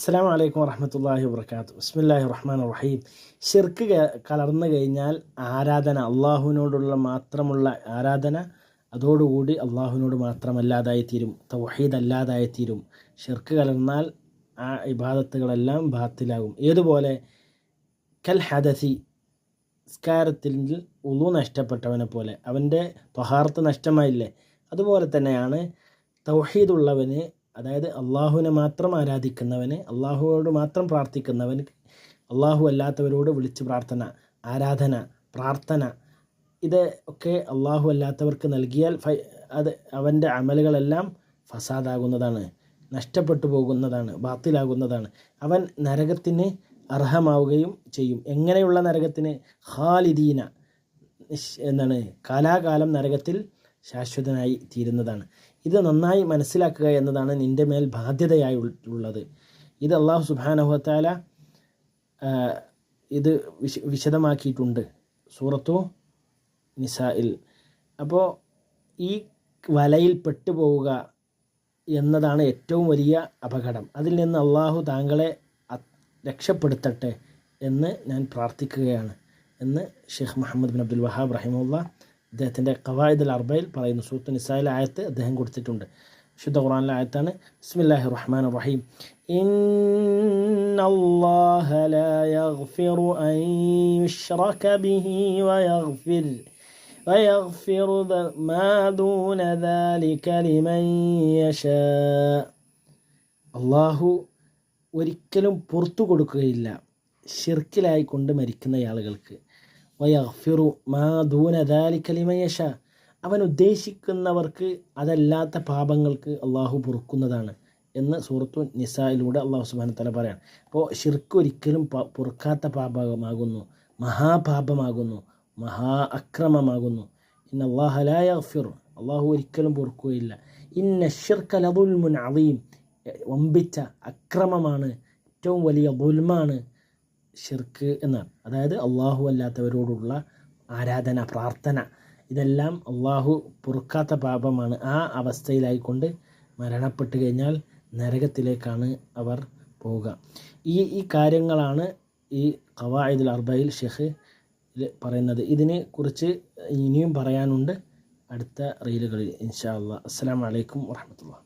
അസ്സാം വലൈക്കും വറഹമത്തല്ലാഹി വർക്കാത്തു ബിസ്മില്ലാഹി റഹ്മാൻ റഹീം ഷിർക്ക് കലർന്നു കഴിഞ്ഞാൽ ആരാധന അള്ളാഹുവിനോടുള്ള മാത്രമുള്ള ആരാധന അതോടുകൂടി അള്ളാഹുവിനോട് മാത്രമല്ലാതായി തീരും തൗഹീദ് അല്ലാതായി തീരും ഷിർക്ക് കലർന്നാൽ ആ ഇബാദത്തുകളെല്ലാം ബാത്തിലാകും. ഏതുപോലെ? കൽ ഹദസി സ്കാരത്തിൽ ഉളു നഷ്ടപ്പെട്ടവനെ പോലെ. അവന്റെ തൊഹാർത്ത് നഷ്ടമായില്ലേ? അതുപോലെ തന്നെയാണ് തൗഹീദുള്ളവന് അതായത് അള്ളാഹുവിനെ മാത്രം ആരാധിക്കുന്നവന് അള്ളാഹുവോട് മാത്രം പ്രാർത്ഥിക്കുന്നവന് അള്ളാഹു അല്ലാത്തവരോട് വിളിച്ച് പ്രാർത്ഥന ആരാധന പ്രാർത്ഥന ഇത് ഒക്കെ അള്ളാഹു അല്ലാത്തവർക്ക് നൽകിയാൽ അത് അവന്റെ അമലുകളെല്ലാം ഫസാദാകുന്നതാണ് നഷ്ടപ്പെട്ടു പോകുന്നതാണ് ബാത്തിലാകുന്നതാണ്. അവൻ നരകത്തിന് അർഹമാവുകയും ചെയ്യും. എങ്ങനെയുള്ള നരകത്തിന്? ഖാലിദീന എന്താണ്? കാലാകാലം നരകത്തിൽ ശാശ്വതനായി തീരുന്നതാണ്. ഇത് നന്നായി മനസ്സിലാക്കുക എന്നതാണ് നിന്റെ മേൽ ബാധ്യതയായി ഉള്ളത്. ഇത് അള്ളാഹു സുബാനഹുത്താല ഇത് വിശ വിശദമാക്കിയിട്ടുണ്ട്. സൂറത്തു നിസായിൽ അപ്പോൾ ഈ വലയിൽ പെട്ടുപോവുക എന്നതാണ് ഏറ്റവും വലിയ അപകടം. അതിൽ നിന്ന് അള്ളാഹു താങ്കളെ രക്ഷപ്പെടുത്തട്ടെ എന്ന് ഞാൻ പ്രാർത്ഥിക്കുകയാണ് എന്ന് Sheikh Muhammad bin Abdul Wahab റഹിമുള്ള അദ്ദേഹത്തിൻ്റെ ഖവായിദ് അർബയിൽ പറയുന്നു സൂത്ത് നിസായിലെ ആയത്ത് അദ്ദേഹം കൊടുത്തിട്ടുണ്ട് വിശുദ്ധ ഖുറാനിലെ ആയത്താണ് ബിസ്മില്ലാഹി റഹ്മാൻ റഹീം ഇന്നല്ലാഹ ലാ യഗ്ഫിറു അൻ യുശ്റക ബിഹി വയഗ്ഫിർ ويغفر ما دون ذلك لمن يشاء അള്ളാഹു ഒരിക്കലും പുറത്തു കൊടുക്കുകയില്ല ഷിർക്കിലായിക്കൊണ്ട് മരിക്കുന്ന ആളുകൾക്ക് വയഫിറു മാ ദൂന അവൻ ഉദ്ദേശിക്കുന്നവർക്ക് അതല്ലാത്ത പാപങ്ങൾക്ക് അള്ളാഹു പൊറുക്കുന്നതാണ് എന്ന് സൂറത്തു നിസായിലൂടെ അള്ളാഹു സുബാന തല പറയാണ്. അപ്പോൾ ഷിർക്ക് ഒരിക്കലും പൊറുക്കാത്ത പാപമാകുന്നു മഹാപാപമാകുന്നു മഹാ അക്രമമാകുന്നു. ഇന്ന അള്ളാഹലായ അഫിർ അള്ളാഹു ഒരിക്കലും പൊറുക്കുകയില്ല. ഇന്ന ഷിർക്ക് ലബുൽമുൻ അവയും വമ്പിച്ച അക്രമമാണ് ഏറ്റവും വലിയ ബുൽമാണ് ഷിർക്ക് എന്നാണ്. അതായത് അള്ളാഹു അല്ലാത്തവരോടുള്ള ആരാധന പ്രാർത്ഥന ഇതെല്ലാം അള്ളാഹു പൊറുക്കാത്ത പാപമാണ്. ആ അവസ്ഥയിലായിക്കൊണ്ട് മരണപ്പെട്ട് കഴിഞ്ഞാൽ നരകത്തിലേക്കാണ് അവർ പോവുക. ഈ ഈ കാര്യങ്ങളാണ് ഈ ഖവായിദുൽ അർബയിൽ ഷെഹ് പറയുന്നത്. ഇതിനെ കുറിച്ച് ഇനിയും പറയാനുണ്ട് അടുത്ത റീലുകളിൽ ഇൻഷാ അല്ലാ അസ്സാം വലൈക്കും വാഹമത്തുള്ള